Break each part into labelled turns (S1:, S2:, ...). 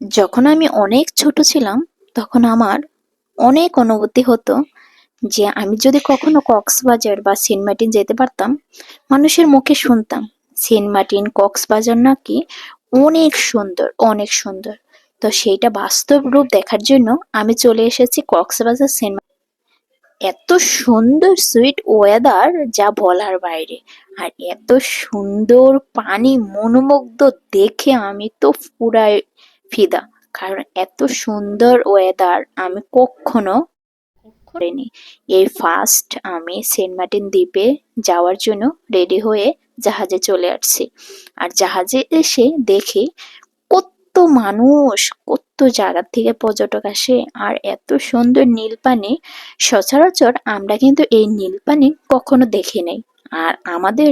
S1: যখন আমি অনেক ছোট ছিলাম, তখন আমার অনেক অনুভূতি হতো যে আমি যদি কখনো কক্সবাজার বা সেন্ট মার্টিন যেতে পারতাম, মানুষের মুখে শুনতাম, সেন্ট মার্টিন, কক্সবাজার নাকি অনেক সুন্দর অনেক সুন্দর তো সেইটা বাস্তব রূপ দেখার জন্য আমি চলে এসেছি কক্সবাজার সেন্ট। এত সুন্দর সুইট ওয়েদার, যা বলার বাইরে আর এত সুন্দর পানি, মনোমুগ্ধ দেখে আমি তো পুরাই ফিদা, কারণ এত সুন্দর ওয়েদার আমি কখনো করিনি। এই ফার্স্ট আমি সেন্ট মার্টিন দ্বীপে যাওয়ার জন্য রেডি হয়ে জাহাজে চলে আসছি। আর জাহাজে এসে দেখি কত মানুষ, কত জায়গা থেকে পর্যটক আসে, আর এত সুন্দর নীল পানি। সচরাচর আমরা কিন্তু এই নীল পানি কখনো দেখি নাই। আর আমাদের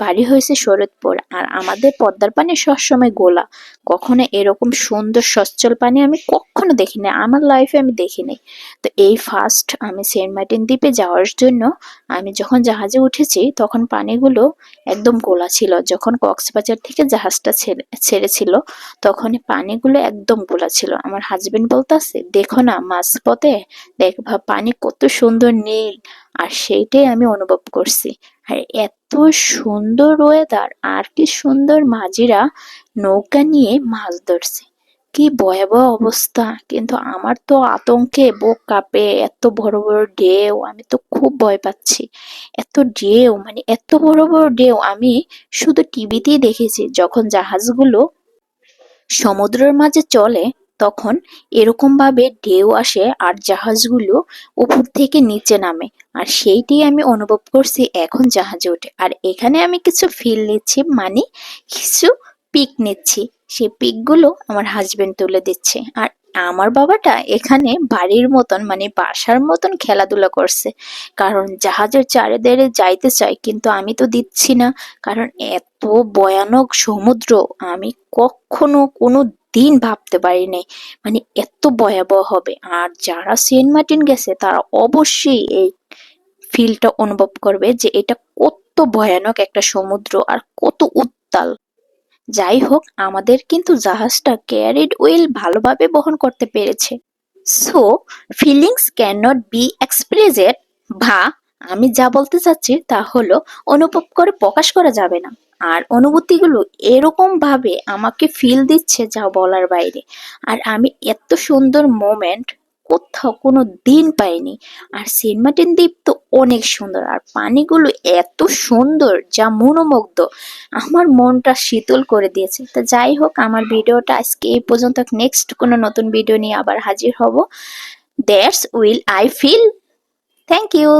S1: বাড়ি হয়েছে শরৎপুর। আর আমাদের পদ্মার পানি সবসময় গোলা। কখনো এরকম সুন্দর সচ্ছল পানি আমি কখনো দেখিনি। আমার লাইফে আমি দেখিনি। তো এই ফার্স্ট আমি সেন্ট মার্টিন দ্বীপে যাওয়ার জন্য আমি যখন জাহাজে উঠেছি, তখন পানিগুলো একদম গোলা ছিল। যখন কক্সবাজার থেকে জাহাজটা ছেড়ে, ছেড়েছিল তখন পানিগুলো একদম গোলা ছিল। আমার হাজবেন্ড বলতেছে, দেখো না, মাঝপথে দেখ পানি কত সুন্দর নীল। আর সেইটাই আমি অনুভব করছি। আর এত সুন্দর ওয়েদার আর কি সুন্দর মাঝিরা নৌকা নিয়ে মাছ ধরছে। কি ভয়াবহ অবস্থা। কিন্তু আমার তো আতঙ্কে বুক কাঁপে, এত বড় বড় ঢেউ, আমি তো খুব ভয় পাচ্ছি। এত ঢেউ মানে এত বড় বড় ঢেউ, আমি শুধু টিভিতেই দেখেছি, যখন জাহাজগুলো সমুদ্রের মাঝে চলে, তখন এরকম ভাবে ঢেউ আসে আর জাহাজগুলো উপর থেকে নিচে নামে। আর সেইটাই আমি অনুভব করছি এখন জাহাজে উঠে। আর এখানে আমি কিছু ফিল নিচ্ছি মানে কিছু পিক নিচ্ছি। সেই পিকগুলো আমার হাজবেন্ড তুলে দিচ্ছে। আর আমার বাবাটা এখানে বাড়ির মতন মানে বাসার মতন খেলাধুলা করছে। কারণ জাহাজের চারিধারে যাইতে চাই কিন্তু আমি তো দিচ্ছি না। কারণ এত ভয়ানক সমুদ্র, আমি কখনো কোনো দিন ভাবতে পারিনি মানে এত ভয়াবহ হবে। আর যারা সেন্ট মার্টিন গেছে, তারা অবশ্যই এই ফিলটা অনুভব করবে যে এটা কত ভয়ানক একটা সমুদ্র আর কত উত্তাল। যাই হোক, আমাদের কিন্তু জাহাজটা ক্যারিড উইল ভালোভাবে বহন করতে পেরেছে। So feelings can not be expressed বা আমি যা বলতে চাচ্ছি তা হলো অনুভব করে প্রকাশ করা যাবে না। আর অনুভূতিগুলো এরকম ভাবে আমাকে ফিল দিচ্ছে যা বলার বাইরে। আর আমি এত সুন্দর মোমেন্ট কোথাও কোনো দিন পাইনি। আর সেন্ট মার্টিন দ্বীপ তো অনেক সুন্দর। আর পানিগুলো এত সুন্দর যা মনোমুগ্ধ। আমার মনটা শীতল করে দিয়েছে। তো যাই হোক, আমার ভিডিওটা আজকে এই পর্যন্ত নেক্সট কোনো নতুন ভিডিও নিয়ে আবার হাজির হব। That's will I feel thank you